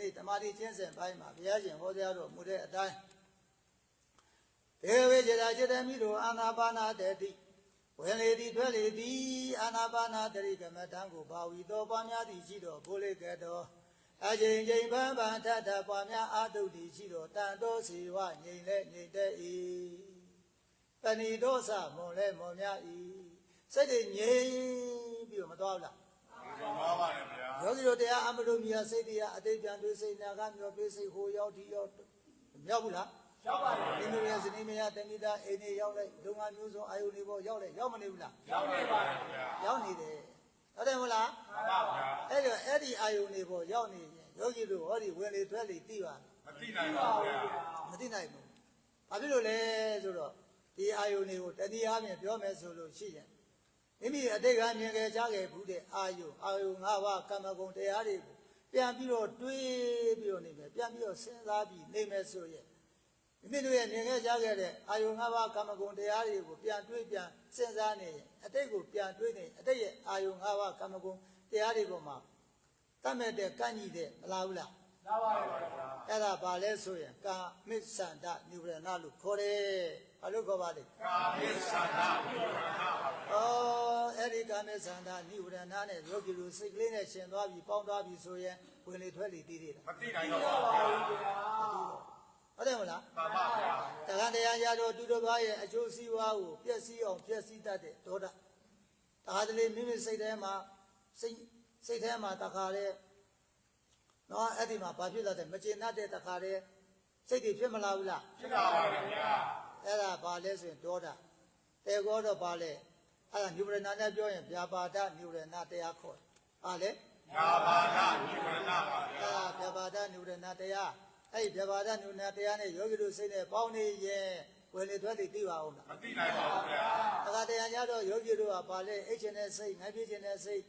နေ့တမာတိကျင့်စဉ်ပိုင်းမှာဘုရားရှင်ဟောကြားတော်မူတဲ့အတိုင်းဒေဝေဇရာจิตမိတို့အာနာပါနာတတိဝင်လေသည်ထွက်လေသည်အာနာပါနာတတိကမထံကိုဘာဝီတော်ပွားများသည်ရှိတော်ဘိုးလေးကတော်အချိန်ချိန်ပန်းပန်းထထပွားများအာတုသည်ရှိတော်တန်တော်စီဝငြိမ်လဲငြိမ်တဲ့ဤတဏီဒောသမွန်လဲမွန်များဤစိတ်တွေငြိမ်ပြီးတော့မတော်ဘူးလားဒီမှာပါတယ်ဗျာ ယောဂီတို့တရားအမလို့မြာစိတ်တရားအတိတ်ပြန်တွေးစိတ်နာကမျောတွေးစိတ်ဟိုရောက်ဒီရောက်မြောက်ဘူးလားရောက်ပါတယ်ဒီလိုရစနေမရတဏိတာအိနေရောက်လိုက်ဒုံငါမျိုးစုံအာယုန်တွေပေါ်ရောက်လိုက်ရောက်မနေဘူးလားရောက်နေပါတယ်ဗျာရောက်နေတယ်ဟုတ်တယ်မလားမှန်ပါဗျာအဲ့တော့အဲ့ဒီအာယုန်တွေပေါ်ရောက်နေရင်ယောဂီတို့ဟောဒီဝင်လေထွက်လေသိပါမသိနိုင်ပါဘူးဗျာမသိနိုင်ဘူးဘာဖြစ်လို့လဲဆိုတော့ဒီအာယုန်တွေကိုတတိယအမြင်ပြောမယ်ဆိုလို့ရှိရင် မိမိအတိတ်ကမြင်ခဲ့ကြားခဲ့ဘူးတဲ့အာယုန်အာယုန်၅ပါးကမ္မဂုဏ်တရားတွေကိုပြန်ပြီးတော့တွေးပြီးတော့နေမယ်ပြန်ပြီးတော့စဉ်းစားပြီးနေမယ်ဆိုရင်မိမိတို့ရဲ့မြင်ခဲ့ကြားခဲ့တဲ့အာယုန်၅ပါးကမ္မဂုဏ်တရားတွေကိုပြန်တွေးပြန်စဉ်းစားနေရင်အတိတ်ကိုပြန်တွေးနေအတိတ်ရဲ့အာယုန်၅ပါးကမ္မဂုဏ်တရားတွေပေါ်မှာတတ်မဲ့တဲ့ကန့်ညီတဲ့မလားဘူးလားအဲ့ဒါဘာလဲဆိုရင်ကာမိစ္ဆန္ဒနိဗ္ဗာန်လို့ခေါ်တယ်။ ဘာလို့ခေါ်ပါလဲကာမိသန္တာနိဗ္ဗာန်ပါဗျာ။အော်အဲ့ဒီကာမိစ္ဆန္ဒနိဗ္ဗာန်နဲ့ယောဂီလူစိတ်ကလေးနဲ့ရှင်သွားပြီပေါင်းသွားပြီဆိုရင်ဝင်လေထွက်လေတည်သေးတာမသိနိုင်တော့ပါဘူးဗျာ။ဟုတ်တယ်မလားမှန်ပါဗျာ။တခါတရံရတော့သူတစ်ပါးရဲ့အကျိုးစီးပွားကိုပျက်စီးအောင်ပျက်စီးတတ်တဲ့ဒေါသ။တခါတလေမိမိစိတ်ထဲမှာစိတ်စိတ်ထဲမှာတခါလေနော်အဲ့ဒီမှာဘာဖြစ်လာတဲ့မကျေနပ်တဲ့တခါလေစိတ်တွေဖြစ်မလာဘူးလားဖြစ်တာပါတယ်ဗျာ အဲ့ဒါဘာလဲဆိုရင်ဒေါသတေကောတော့ဘာလဲအဲ့ဒါညုပရဏနဲ့ပြောရင်ဗျာပါဒညုပရဏတရားခေါ်တယ်ဟာလေညာဘာဒနိဗ္ဗာန်ပါဗျာအဲ့ဒါဗျာပါဒညုပရဏတရားအဲ့ဒီဗျာပါဒညုပရဏတရားနဲ့ယောဂီတို့စိတ်နဲ့ပေါင်းနေရင်ဝယ်လေထွက်လေသိပါအောင်လားမသိနိုင်ပါဘူးဗျာအခါတရားကြတော့ယောဂီတို့ကဘာလဲအိတ်ချင်တဲ့စိတ်ငိုင်းပြချင်တဲ့စိတ်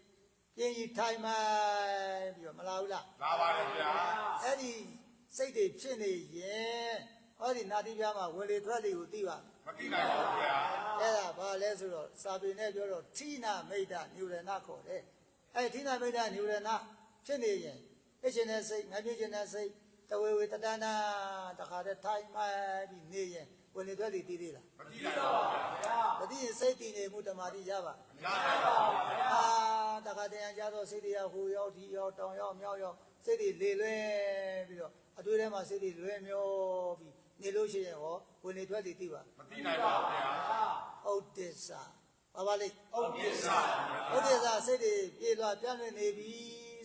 ပြင်းကြီးထိုင်မှန်ပြီးတော့မလာဘူးလားလာပါတယ်ဗျာအဲ့ဒီစိတ်တွေဖြစ်နေရင် ဟောဒီနာတိပြားမှာဝယ်လေထွက်လေကိုသိပါမသိနိုင်ပါဘူးဗျာအဲ့ဒါဘာလဲဆိုတော့စာပေနဲ့ပြောတော့ဌိနာမိတ်တညူရဏခေါ်တယ်အဲ့ဒီဌိနာမိတ်တညူရဏဖြစ်နေရင်အရှင်တဲ့စိတ်ငါပြည့်ရှင်တဲ့စိတ်တဝေဝေတတနာတခါတည်းထိုင်မှပြီးနေရင်ဝင်လေထွက်လေတည်သေးလားမသိနိုင်ပါဘူးဗျာမသိရင်စိတ်တည်နေမှုတမာတိရပါမရနိုင်ပါဘူးဗျာအာတခါတည်းကြတော့စိတ်တွေကဟိုရောက်ဒီရောက်တောင်ရောက်မြောက်ရောက်စိတ်တွေလေလွဲပြီးတော့အတွေ့ထဲမှာစိတ်တွေလွဲမျောပြီး နေလို့ရှိရင်ဟောဝင်လေထွက်လေတည်ပါမသိနိုင်ပါဘူးဗျာဥဒ္ဒစ္စဘာပါလိဥပ္ပစ္စာဥဒိစ္စစိတ်တွေပြေလွာပြန့်လွင့်နေပြီ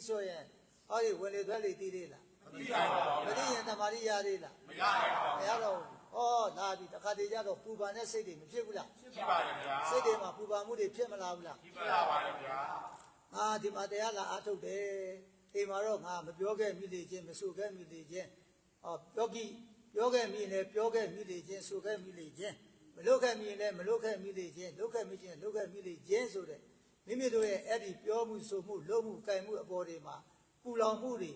ဆိုရင်ဟောဒီဝင်လေထွက်လေတည်သေးလားမသိနိုင်ပါဘူးမသိရင်တမာရီရသေးလားမရနိုင်ပါမဘူးရတော့ဘူးဟောလာပြီတခါတည်းကြတော့ပူပန်တဲ့စိတ်တွေမဖြစ်ဘူးလားဖြစ်ပါတယ်ဗျာစိတ်တွေမှာပူပန်မှုတွေဖြစ်မလာဘူးလားဖြစ်ပါပါတယ်ဗျာငါဒီမှာတရားလာအားထုတ်တယ်အိမ်မှာတော့ငါမပြောခဲ့မိလေချင်းမဆိုခဲ့မိလေချင်းဟောပြောကြည့် ပြောခဲ့မိလည်းပြောခဲ့မိလေချင်းဆိုခဲ့မိလေချင်းမလုပ်ခဲ့မိရင်လည်းမလုပ်ခဲ့မိလေချင်းလုပ်ခဲ့မိချင်းလုပ်ခဲ့မိလေချင်းဆိုတဲ့မိမိတို့ရဲ့အဲ့ဒီပြောမှုဆိုမှုလုပ်မှုကြိုင်မှုအပေါ်တွေမှာပူလောင်မှုတွေ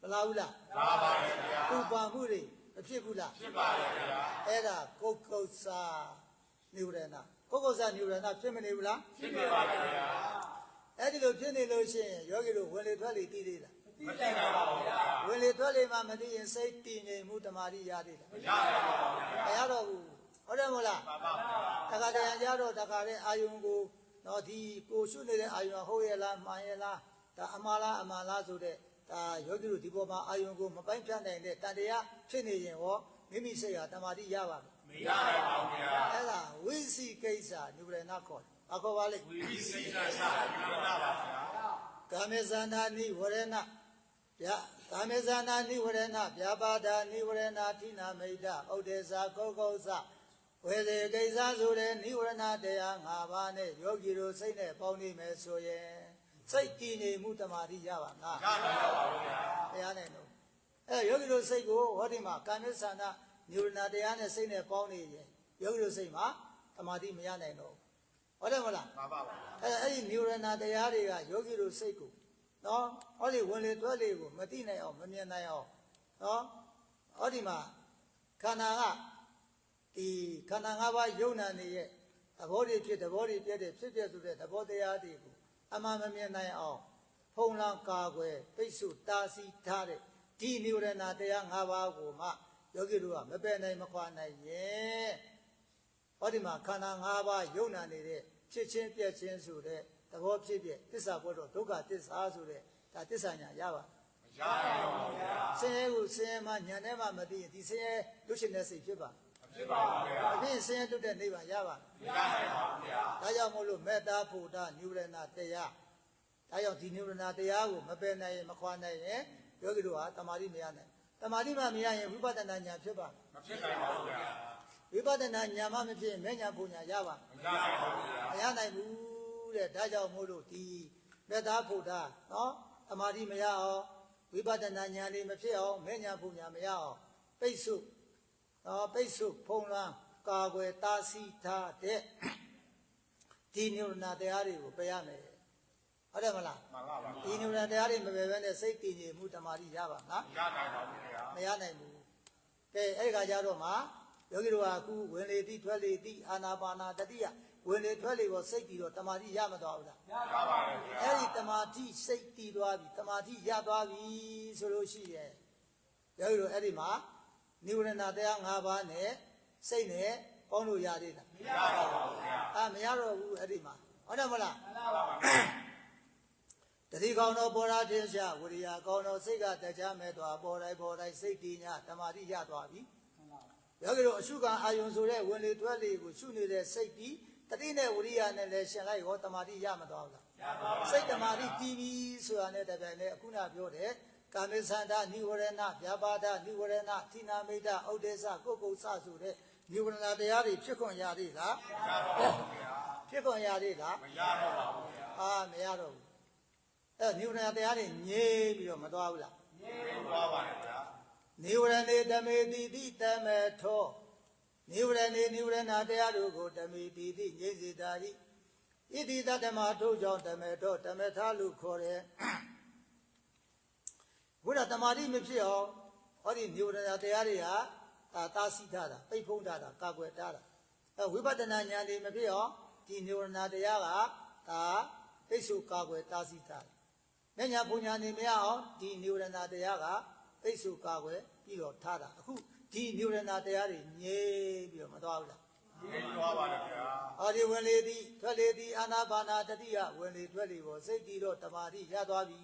မလာဘူးလားလာပါတယ်ဗျာပူပန်မှုတွေမဖြစ်ဘူးလားဖြစ်ပါတယ်ဗျာအဲ့ဒါကုတ်ကုတ်စာနိဝရဏကုတ်ကုတ်စာနိဝရဏဖြစ်မနေဘူးလားဖြစ်နေပါတယ်ဗျာအဲ့ဒီလိုဖြစ်နေလို့ရှိရင်ယောဂီတို့ဝင်လေထွက်လေတည်သေးလား မသိနိုင်ပါဘူးဗျာဝင်လေထွက်လေမှမသိရင်စိတ်တည်ငြိမ်မှုတမာတိရသေးလားမရနိုင်ပါဘူးဗျာမရတော့ဘူးဟုတ်တယ်မဟုတ်လားမှန်ပါဗျာတခါတည်းကြတော့တခါတည်းအာယုံကိုတော့ဒီကိုရှုနေတဲ့အာယုံကဟုတ်ရဲ့လားမှန်ရဲ့လားဒါအမှားလားအမှန်လားဆိုတဲ့ဒါယောဂီတို့ဒီပေါ်မှာအာယုံကိုမပိုင်းဖြတ်နိုင်တဲ့တန်တရားဖြစ်နေရင်ဟောမိမိစိတ်ဟာတမာတိရပါမယ်မရနိုင်ပါဘူးဗျာအဲ့ဒါဝိစီကိစ္စနိဗ္ဗာန်ခေါ်တယ်အခေါ်ပါလိမ့်ဝိသိကိစ္စနိဗ္ဗာန်ပါဗျာကာမေဇန္နာနိဝရဏ ဗျာကာမေဇန္နာနိဝရဏဗျာပါဒာနိဝရဏဌိနာမိတ်တဩဒေသာကောကောသဝေသေကိစ္စဆိုတဲ့နိဝရဏတရား၅ပါးနဲ့ယောဂီတို့စိတ်နဲ့ပေါင်းနေမယ်ဆိုရင်စိတ်တည်နေမှုတမာတိရပါငါရနိုင်ပါဘူးဗျာတရားနဲ့တော့အဲယောဂီတို့စိတ်ကိုဟောဒီမှာကာမေဇန္နာနိဝရဏတရားနဲ့စိတ်နဲ့ပေါင်းနေရင်ယောဂီတို့စိတ်မှာတမာတိမရနိုင်တော့ဘူးဟုတ်တယ်မဟုတ်လားမှန်ပါပါအဲအဲ့ဒီနိဝရဏတရားတွေကယောဂီတို့စိတ်ကို နော်ဟောဒီဝင်လေတွဲလေကိုမသိနိုင်အောင်မမြင်နိုင်အောင်နော်ဟောဒီမှာခန္ဓာကဒီခန္ဓာ၅ပါးယုံနာနေရဲ့သဘောတွေဖြစ်သဘောတွေပြည့်တဲ့ဖြစ်ပြဆိုတဲ့သဘောတရားတွေကိုအမှန်မမြင်နိုင်အောင်ဖုံးလန်းကာကွယ်ပိတ်ဆို့တားဆီးထားတဲ့ဒီဒီနိဝရဏတရား၅ပါးကိုမှယောဂီတို့ကမပယ်နိုင်မခွာနိုင်ရဲ့ဟောဒီမှာခန္ဓာ၅ပါးယုံနာနေတဲ့ဖြစ်ချင်းပြက်ချင်းဆိုတဲ့ သဘောဖြစ်ဖြစ်သစ္စာဘုဒ္ဓဒုက္ခသစ္စာဆိုတဲ့ဒါသစ္စာညာရပါမရနိုင်ပါဘူးဗျာဆင်းရဲကိုဆင်းရဲမှညာနဲ့မှမသိရင်ဒီဆင်းရဲလွတ်ရှင်တဲ့စိတ်ဖြစ်ပါမဖြစ်ပါဘူးဗျာအပြင်ဆင်းရဲလွတ်တဲ့နိဗ္ဗာန်ရပါမရနိုင်ပါဘူးဗျာဒါကြောင့်မို့လို့မေတ္တာဖို့တာနိဝရဏတရားဒါကြောင့်ဒီနိဝရဏတရားကိုမပယ်နိုင်ရင်မခွာနိုင်ရင်ယောဂီတို့ဟာတမာတိမရနိုင်တမာတိမှမရရင်ဝိပဿနာဉာဏ်ဖြစ်ပါမဖြစ်နိုင်ပါဘူးဗျာဝိပဿနာဉာဏ်မှမဖြစ်ရင်မဲ့ဉာဏ်ပူဉာဏ်ရပါမရနိုင်ပါဘူးဗျာမရနိုင်ဘူး တဲ့ဒါကြောင့်မို့လို့ဒီမေတ္တာဖို့တာနော်တမာတိမရအောင်ဝိပဿနာဉာဏ်လေးမဖြစ်အောင်မဲ့ဉာဏ်ပူဉာဏ်မရအောင်ပိတ်ဆို့နော်ပိတ်ဆို့ဖုံးလွှမ်းကာကွယ်တာစီထားတဲ့ဒီနိဝရဏတရားတွေကိုပယ်ရမယ်ဟုတ်တယ်မလားမှန်ပါပါဒီနိဗ္ဗာန်တရားတွေမပယ်ဘဲနဲ့စိတ်တည်ငြိမ်မှုတမာတိရပါနော်မရနိုင်ပါဘူးဗျာမရနိုင်ဘူးကဲအဲ့ဒီခါကျတော့မှယောဂီတို့ကအခုဝင်လေတိထွက်လေတိအာနာပါနာတတိယ ဝင်လေထွက်လေကိုစိတ်တည်တော့တမာတိရမသွားဘူးလားရပါတယ်ဗျာအဲ့ဒီတမာတိစိတ်တည်သွားပြီတမာတိရသွားပြီဆိုလို့ရှိရဲ့ယောဂီတို့အဲ့ဒီမှာနိဝရဏတရား၅ပါးနဲ့စိတ်နဲ့ပေါင်းလို့ရသေးလားမရတော့ပါဘူးဗျာအာမရတော့ဘူးအဲ့ဒီမှာဟုတ်တယ်မလားတတိကောင်းသောဘောရာတင်ရှာဝရိယကောင်းသောစိတ်ကတရားမဲ့သွားပေါ်တိုင်းပေါ်တိုင်းစိတ်တည်ညာတမာတိရသွားပြီယောဂီတို့အရှုခံအာယုံဆိုတဲ့ဝင်လေတွဲလေကိုရှုနေတဲ့စိတ်ဒီ တတိနဲ့ဝရိယနဲ့လည်းရှင်လိုက်ဟောတမာတိရမသွားဘူးလားရပါပါစိတ်တမာတိတည်ပြီဆိုတာနဲ့တပြိုင်တည်းအခုနပြောတဲ့ကာမေသန္တာနိဝရဏဗျာပါဒနိဝရဏသီနာမိတ်ဥဒိစ္စကုတ်ကုတ်ဆဆိုတဲ့နိဝရဏတရားတွေဖြစ်ခွင့်ရသေးလားရတော့ပါဘူးဗျာဖြစ်ခွင့်ရသေးလားမရတော့ပါဘူးဗျာအာမရတော့ဘူးအဲနိဝရဏတရားတွေငြိမ့်ပြီးတော့မသွားဘူးလားငြိမ်းသွားပါတယ်ဗျာနိဝရဏေတမေတိတိတမေထော နိဝရဏေနိဝရဏတရားတို့ကိုတမေတိတိငြိမ့်စေတာဤဣတိတတမထို့ကြောင့်တမေထောတမေထာလို့ခေါ်တယ်ဘုရားတမာတိမဖြစ်အောင်ဟောဒီနိဝရဏတရားတွေဟာအာတာစီထားတာပိတ်ဖုံးထားတာကာကွယ်ထားတာအဲဝိပဿနာဉာဏ်တွေမဖြစ်အောင်ဒီနိဝရဏတရားကဒါပိတ်ဆို့ကာကွယ်တာစီထားတယ်ဉာဏ်ပူညာနေမရအောင်ဒီနိဝရဏတရားကပိတ်ဆို့ကာကွယ်ပြီးတော့ထားတာအခု ဒီနိဝရဏတရားတွေငြိမ်ပြီးတော့မသွားဘူးလားငြိမ်းသွားပါတယ်ဗျာအာဒီဝင်လေသည်ထွက်လေသည်အာနာပါနာတတိယဝင်လေထွက်လေပေါ်စိတ်တည်တော့တမာတိရသွားပြီ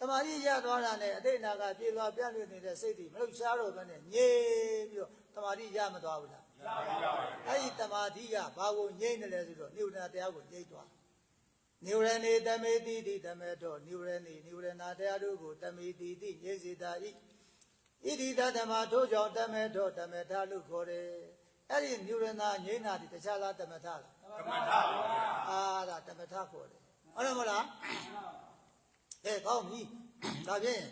တမာတိရသွားတာနဲ့အတိတ်နာကပြေသွားပြန့်လွင့်နေတဲ့စိတ်တွေမလှုပ်ရှားတော့ဘဲနဲ့ငြိမ်ပြီးတော့တမာတိရမသွားဘူးလားရပါပါဗျာအဲ့ဒီတမာတိကဘာကိုငြိမ့်တယ်လဲဆိုတော့နိဝရဏတရားကိုငြိမ့်သွားနိဝရဏေတမေတိတိတမေတော့နိဝရဏေနိဝရဏတရားတို့ကိုတမေတိတိငြိမ့်စေတာဤ ဣတိတဓမ္မထို့ကြောင့်တမေတော့တမေထလို့ခေါ်တယ်အဲ့ဒီနိဝရဏငြိမ့်တာဒီတခြားလားတမထလားကမ္မထာပါဗျာအာဒါတမထခေါ်တယ်ဟုတ်တယ်မဟုတ်လားအဲကောင်းပြီဒါဖြင့်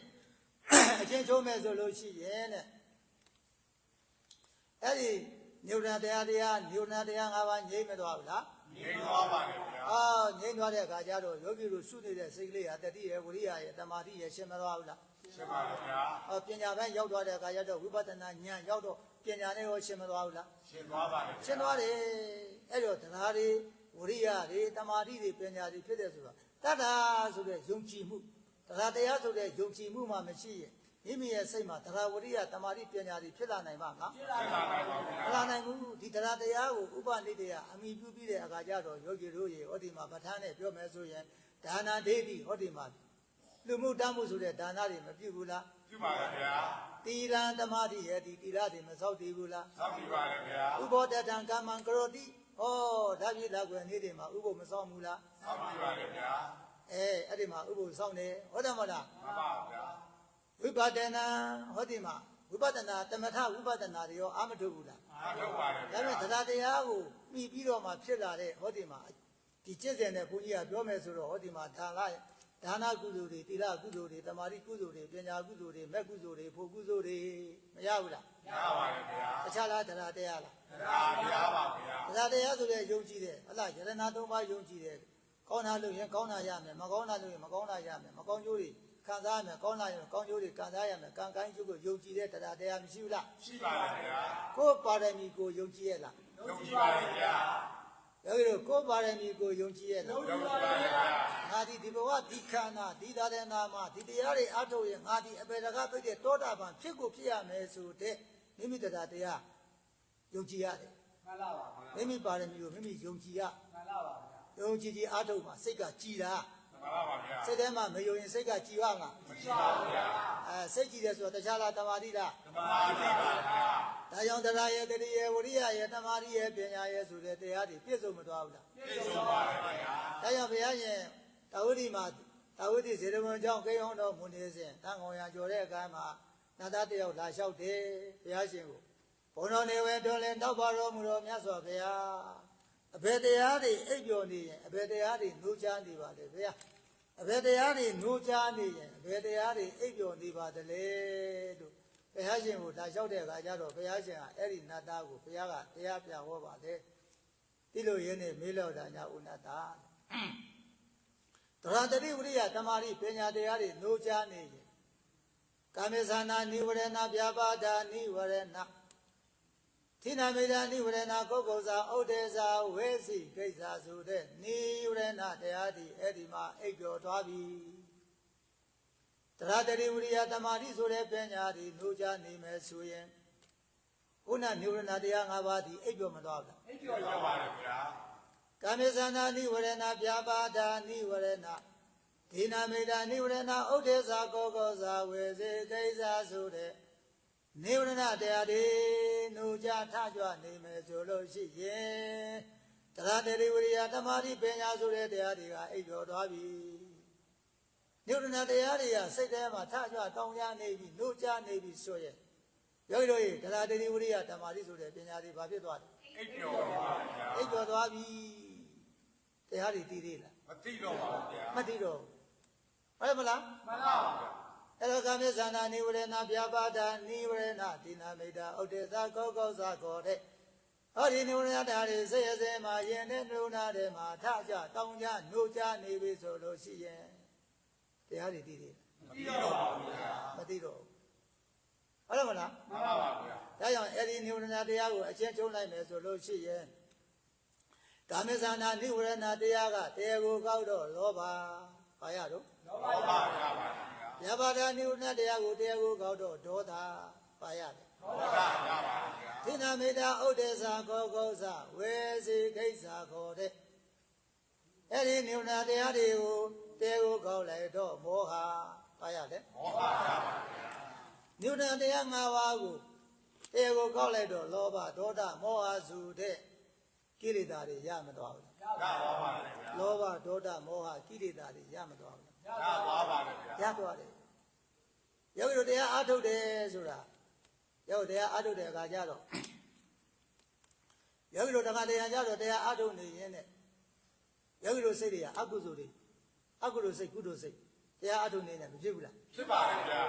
အချင်းချုံးမဲ့ဆိုလို့ရှိရဲ့တဲ့အဲ့ဒီနိဝရဏတရားတရားနိဝရဏတရား၅ပါးငြိမ့်မသွားဘူးလားငြိမ်းသွားပါတယ်ဗျာအာငြိမ့်သွားတဲ့အခါကျတော့ယောဂီတို့ရှုနေတဲ့စိတ်ကလေးဟာတတိယဝိရိယရဲ့တမာတိရဲ့ရှင်းမသွားဘူးလား ရှင်းပါတယ်ဗျာအော်ပညာပိုင်းရောက်သွားတဲ့အခါကျတော့ဝိပဿနာဉာဏ်ရောက်တော့ပညာနဲ့ရောရှင်းမသွားဘူးလားရှင်းသွားပါတယ်ရှင်းသွားတယ်အဲ့တော့တရားတွေဝိရိယတွေတမာတိတွေပညာတွေဖြစ်တဲ့ဆိုတော့တတ္တာဆိုတဲ့ယုံကြည်မှုတရားတရားဆိုတဲ့ယုံကြည်မှုမှမရှိရင်မိမိရဲ့စိတ်မှာတရားဝိရိယတမာတိပညာတွေဖြစ်လာနိုင်ပါမလားရှင်းလာနိုင်ပါဗျာမလာနိုင်ဘူးဒီတရားတရားကိုဥပနိဒေယအမိပြုပြီးတဲ့အခါကျတော့ယောဂီတို့ရေဟောဒီမှာပဋ္ဌာန်းနဲ့ပြောမယ်ဆိုရင်ဒါနာဒေတိဟောဒီမှာ လူမှုတမ်းမှုဆိုတဲ့ဒါနာတွေမပြုဘူးလားပြုပါတယ်ဗျာတီလံသမာဓိရဲ့ဒီတီလာတွေမစောက်တည်ဘူးလားသောက်ပြပါတယ်ဗျာဥဘောတတံကမ္မံကရောတိဟောဒါပြည့်လောက်ွယ်နေ့တွေမှာဥဘောမစောက်ဘူးလားသောက်ပြပါတယ်ဗျာအဲအဲ့ဒီမှာဥဘောစောက်နေဟုတ်တယ်မဟုတ်လားမှန်ပါဗျာဝိပဿနာဟောဒီမှာဝိပဿနာတမထဝိပဿနာတွေရောအာမထုတ်ဘူးလားအားထုတ်ပါတယ်ဒါဗျာပေမဲ့တရားတရားကိုပြီးပြီးတော့မှဖြစ်လာတဲ့ဟောဒီမှာဒီကျင့်စဉ်နဲ့ဘုန်းကြီးကပြောမယ်ဆိုတော့ဟောဒီမှာဒါန ဒါနကုသိုလ်တွေတိရကုသိုလ်တွေတမာတိကုသိုလ်တွေပညာကုသိုလ်တွေမက်ကုသိုလ်တွေဖို့ကုသိုလ်တွေမရဘူးလားရပါတယ်ဗျာတခြားလားတရားတရားလားတရားပြပါဗျာတရားတရားဆိုတဲ့ယုံကြည်တယ်ဟလားယရဏသုံးပါးယုံကြည်တယ်ကောင်းတာလို့ရင်ကောင်းတာရမယ်မကောင်းတာလို့ရင်မကောင်းတာရမယ်မကောင်းကျိုးတွေခံစားရမယ်ကောင်းတာရင်ကောင်းကျိုးတွေခံစားရမယ်ကံကိုင်းကျိုးကိုယုံကြည်တဲ့တရားတရားမရှိဘူးလားရှိပါတယ်ဗျာကိုယ်ပါရမီကိုယုံကြည်ရဲ့လားယုံကြည်ပါတယ်ဗျာ ယယောဂီတို့ကိုယ်ပါရမီကိုယုံကြည်ရဲ့လားယုံကြည်ပါတယ်ဗျာငါဒီဒီဘဝဒီခန္ဓာဒီသာသနာမှာဒီတရားတွေအထုတ်ရင်ငါဒီအပေတကားပိတ်တဲ့တောတာပန်ဖြစ်ကိုဖြစ်ရမယ်ဆိုတဲ့မိမိတရားတရားယုံကြည်ရတယ်မှန်လားပါဗျာမိမိပါရမီကိုမိမိယုံကြည်ရမှန်လားပါဗျာယုံကြည်ကြည်အထုတ်မှာစိတ်ကကြည်တာမှန်ပါပါဗျာစိတ်ထဲမှာမယုံရင်စိတ်ကကြည်ရမှာမရှိပါဘူးဗျာအဲ စိတ်ကြည်တယ်ဆိုတော့တခြားလားတမာတိလားဓမ္မတိပါဗျာဒါကြောင့်တရားရဲ့တတိယဝရိယရဲ့တမာတိရဲ့ပညာရဲ့ဆိုတဲ့တရားတွေပြည့်စုံမသွားဘူးလားပြည့်စုံပါတယ်ဗျာဒါကြောင့်ဘုရားရှင်တာဝတိမှာတာဝတိဇေရမွန်ကျောင်းကိန်းအောင်တော်မူနေစဉ်တန်ခေါင်ရကျော်တဲ့အခါမှာနတ်သားတယောက်လာလျှောက်တယ်ဘုရားရှင်ကိုဘုန်းတော်နေဝဲတွင်လဲတောက်ပါတော်မူတော်မြတ်စွာဘုရားအဘယ်တရားတွေအိပ်ပျော်နေရင်အဘယ်တရားတွေနှိုးချနေပါလဲဘုရား အဘယ်တရားတွေနှိုးချနေရင်အဘယ်တရားတွေအိပ်ပျော်နေပါသလဲလို့ဘုရားရှင်ကိုလာလျှောက်တဲ့အခါကျတော့ဘုရားရှင်ကအဲ့ဒီနတ်သားကိုဘုရားကတရားပြဟောပါလေဒီလိုရင်းနေမေးလောက်တာညာဥနတ္တာသရတတိဝရိယတမာရိပညာတရားတွေနှိုးချနေရင်ကာမေသနာနိဝရဏဗျာပါဒာနိဝရဏ သိနာမေဒာနိဝရဏကုက္ကုဇာဥဒေဇာဝေစီကိစ္စဆိုတဲ့နိဝရဏတရားတွေအဲ့ဒီမှာအိပ်ပျော်သွားပြီသရတတိဝရိယတမာရိဆိုတဲ့ပညာတွေနှိုးချနေမယ်ဆိုရင်ခုနနိဝရဏတရား၅ပါးဒီအိပ်ပျော်မသွားဘူးလားအိပ်ပြကျော်ည့်ရောစုံပါတယ်ဗျာကာမေသနာနိဝရဏဗျာပါဒာနိဝရဏဒေနာမေတာနိဝရဏဥဒေသာကောကောသာဝေစေကိစ္စဆိုတဲ့ နိဝရဏတရားတွေနှုတ်ကြထကြွနေမယ်ဆိုလို့ရှိရင်တရားတရိဝရိယတမာတိပညာဆိုတဲ့တရားတွေကအိပ်ကျော်သွားပြီနိဝရဏတရားတွေကစိတ်ထဲမှာထကြွတောင်းကြနေပြီနှုတ်ကြနေပြီဆိုရင်ယောဂီတို့ရေတရားတရိဝရိယတမာတိဆိုတဲ့ပညာတွေဘာဖြစ်သွားလဲအိပ်ပျော်ပါဗျာအိပ်ကျော်သွားပြီတရားတွေတည်သေးလားမသိတော့ပါဘူးဗျာမတည်တော့ဘူးဟုတ်မလားမှန်လားပါဗျာ အဲ့တော့ကာမေသနာနိဝရဏဗျာပါဒာနိဝရဏဒီနာမိတာဥဒေသာကောကောသာကောတဲ့ဟောဒီနိဝရဏတရားတွေစိတ်ရစေမှာယင်တဲ့နှုနာတွေမှာထကြတောင်းကြနှုတ်ကြနေပြီဆိုလို့ရှိရင်တရားတွေတည်သေးမသိတော့ပါဘူးဗျာလားမတည်တော့ဘူးဟုတ်မလားမှန်ပါပါဗျာဒါကြောင့်အဲ့ဒီနိဝရဏတရားကိုအချင်းချုံလိုက်မယ်ဆိုလို့ရှိရင်ကာမေသနာနိဝရဏတရားကတရားကိုကောက်တော့လောဘဘာရတော့လောဘဟုတ်ပါဗျာ ပါဗျာမြတ်ဘာသာနိဝရဏတရားကိုတရားကိုကောက်တော့ဒေါသပါရတယ်ဟုတ်ပါဗျာပါဗျာသင်္နာမေတ္တာဥဒေသာကောကောဇဝေစီခိစ္ဆာခေါ်တဲ့အဲ့ဒီနိဝရဏတရားတွေကိုတရားကိုကောက်လိုက်တော့မောဟပါရတယ်ဟောပါဗျာပါနိဝရဏတရား၅ပါးကိုတရားကိုကောက်လိုက်တော့လောဘဒေါသမောဟစုတဲ့ကိလေသာတွေရမသွားဘူးရရပါပါပါတယ်ဗျာလောဘဒေါသမောဟကိလေသာတွေရမသွားဘူး ရရပါပါပါတယ်ဗျာရသွားတယ်ယောဂီတို့တရားအားထုတ်တယ်ဆိုတာယောဂီတရားအားထုတ်တဲ့အခါကျတော့ယောဂီတို့ဓမ္မတရားကျတော့တရားအားထုတ်နေရင်နဲ့ယောဂီတို့စိတ်တွေကအကုသိုလ်တွေအကုသိုလ်စိတ်ကုသိုလ်စိတ်တရားအားထုတ်နေတယ်မဖြစ်ဘူးလားဖြစ်ပါတယ်ဗျာ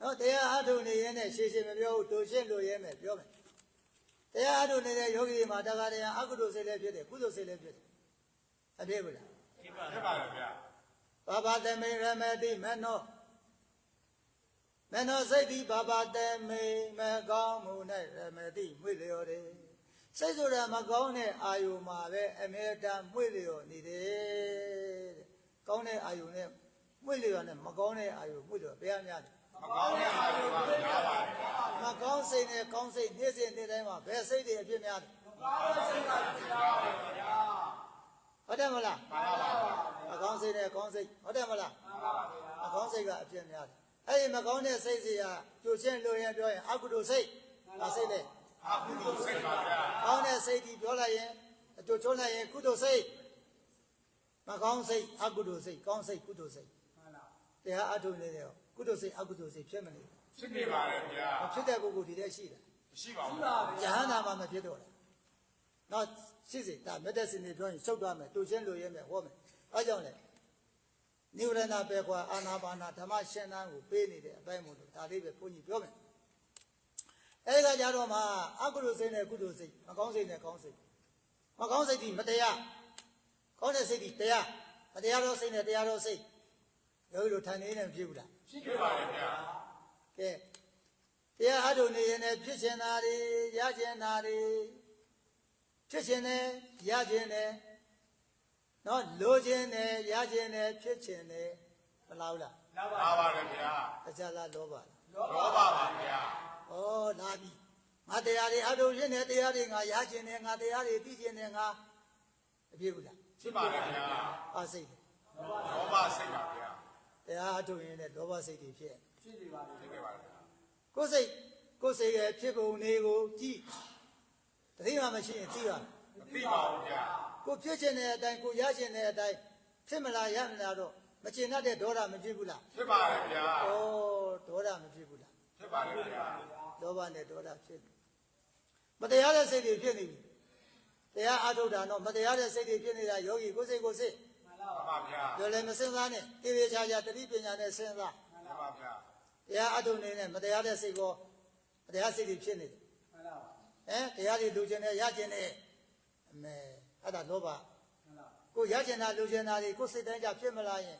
နော်တရားအားထုတ်နေရင်နဲ့ရှေ့ရှေ့မပြောဘူးတူရှင်းလို့ရဲမယ်ပြောမယ်တရားအားထုတ်နေတဲ့ယောဂီတွေမှာတခါတည်းအကုသိုလ်စိတ်လည်းဖြစ်တယ်ကုသိုလ်စိတ်လည်းဖြစ်တယ်အဖြစ်ဘူးလားဖြစ်ပါတယ်ဗျာ ဘာဘာတမေရမတိမနောမနောစိတ်ဒီဘာဘာတမေမကောင်းမှုနဲ့ရမတိမွေလျော်တယ်စိတ်ဆိုတာမကောင်းတဲ့အာယုမှာပဲအမေတံမွေလျော်နေတယ်တဲ့ကောင်းတဲ့အာယုနဲ့မွေလျော်နဲ့မကောင်းတဲ့အာယုမွေလျော်ဘယ်အများလဲမကောင်းတဲ့အာရုံပါဗျာပါဗျာမကောင်းစိတ်နဲ့ကောင်းစိတ်နေ့စဉ်နေ့တိုင်းမှာဘယ်စိတ်တွေအဖြစ်များလဲဘာလို့စိတ်ကဖြစ်တာလဲဗျာ ဟုတ်တယ်မလားမှန်ပါပါဗျာမကောင်းစိတ်နဲ့ကောင်းစိတ်ဟုတ်တယ်မလားမှန်ပါဗျာမကောင်းစိတ်ကအဖြစ်များတယ်အဲ့ဒီမကောင်းတဲ့စိတ်စီကကြိုချင်းလို့ရင်ပြောရင်အကုသိုလ်စိတ်ဒါစိတ်နဲ့အကုသိုလ်စိတ်ပါဗျာကောင်းတဲ့စိတ်ဒီပြောလိုက်ရင်အတူချုံးလိုက်ရင်ကုသိုလ်စိတ်မကောင်းစိတ်အကုသိုလ်စိတ်ကောင်းစိတ်ကုသိုလ်စိတ်မှန်လားတရားအထုံနေတယ်ကုသိုလ်စိတ်အကုသိုလ်စိတ်ဖြစ်မနေဘူးဖြစ်နေပါတယ်ဗျာမဖြစ်တဲ့ပုဂ္ဂိုလ်ဒီတည်းရှိတယ်မရှိပါရှိဘူးပါယဗျာဟန္တာမှမဖြစ်တော့တယ်နော် ရှိစေဒါမက်ဒစင်တွေပြောရင်ရှုပ်သွားမယ်တူချင်းလို့ရဲမယ်ဟောမယ်အဲကြောင့်လေနိဝရဏပဲကွာအာနာပါနာဓမ္မရှင်သန်ကိုပေးနေတဲ့အပိုင်းမို့လို့ဒါလေးပဲဘုန်းကြီးပြောမယ်အဲဒီကကြတော့မှအကုသိုလ်စိတ်နဲ့ကုသိုလ်စိတ်မကောင်းစိတ်နဲ့ကောင်းစိတ်မကောင်းစိတ်ဒီမတရားကောင်းတဲ့စိတ်ဒီတရားမတရားတော့စိတ်နဲ့တရားတော့စိတ်ယောဂီတို့ထိုင်နေနေမဖြစ်ဘူးလားဖြစ်ဖြစ်ပါတယ်ဗျာကဲတရားအထုံနေရင်လည်းဖြစ်ချင်တာတွေရချင်တာတွေ ဖြစ်ခြင်းနဲ့ရခြင်းနဲ့နော်လိုခြင်းနဲ့ရခြင်းနဲ့ဖြစ်ခြင်းနဲ့မလားဘူးလားလာပါလာပါတယ်ဗျာတရားလားလောဘလားလောလောဘပါဗျာဩလာပြီငါတရားတွေအထုဖြစ်နေတရားတွေငါရခြင်းနဲ့ငါတရားတွေသိခြင်းနဲ့ငါအပြည့်ဘူးလားဖြစ်ပါတယ်ဗျာအားစိတ်တယ်လောဘစိတ်ပါဗျာတရားအထုရင်လည်းလောဘစိတ်တွေဖြစ်ဖြစ်နေပါလေဖြစ်ခဲ့ပါတယ်ဗျာကိုယ်စိတ်ကိုယ်စိတ်ရဲ့ဖြစ်ပုံတွေကိုကြည့် တတိယမရှိရင်သိရမယ်မသိပါဘူးဗျာကိုဖြစ်ခြင်းတဲ့အတိုင်းကိုရခြင်းတဲ့အတိုင်းဖြစ်မလားရမလားတော့မကျင်တတ်တဲ့ဒေါသမဖြစ်ဘူးလားဖြစ်ပါတယ်ဗျာဩဒေါသမဖြစ်ဘူးလားဖြစ်ပါတယ်ဗျာလောဘနဲ့ဒေါသဖြစ်တယ်မတရားတဲ့စိတ်တွေဖြစ်နေပြီတရားအထုတ်တာတော့မတရားတဲ့စိတ်တွေဖြစ်နေတာယောဂီကိုယ်စိတ်ကိုယ်စိတ်မှန်လားမှန်ပါဗျာပြောလည်းမစင်စားနဲ့တေးသေးချာချာတတိပညာနဲ့စဉ်းစားမှန်ပါဗျာတရားအထုတ်နေနဲ့မတရားတဲ့စိတ်ကောမတရားစိတ်တွေဖြစ်နေတယ်မှန်လား ဟမ်တရားတွေလူကျင်တယ်ရကျင်တယ်အမေအဲ့ဒါလောဘမှန်လားကိုရကျင်တာလူကျင်တာတွေကိုယ်စိတ်တိုင်းကြဖြစ်မလာရင်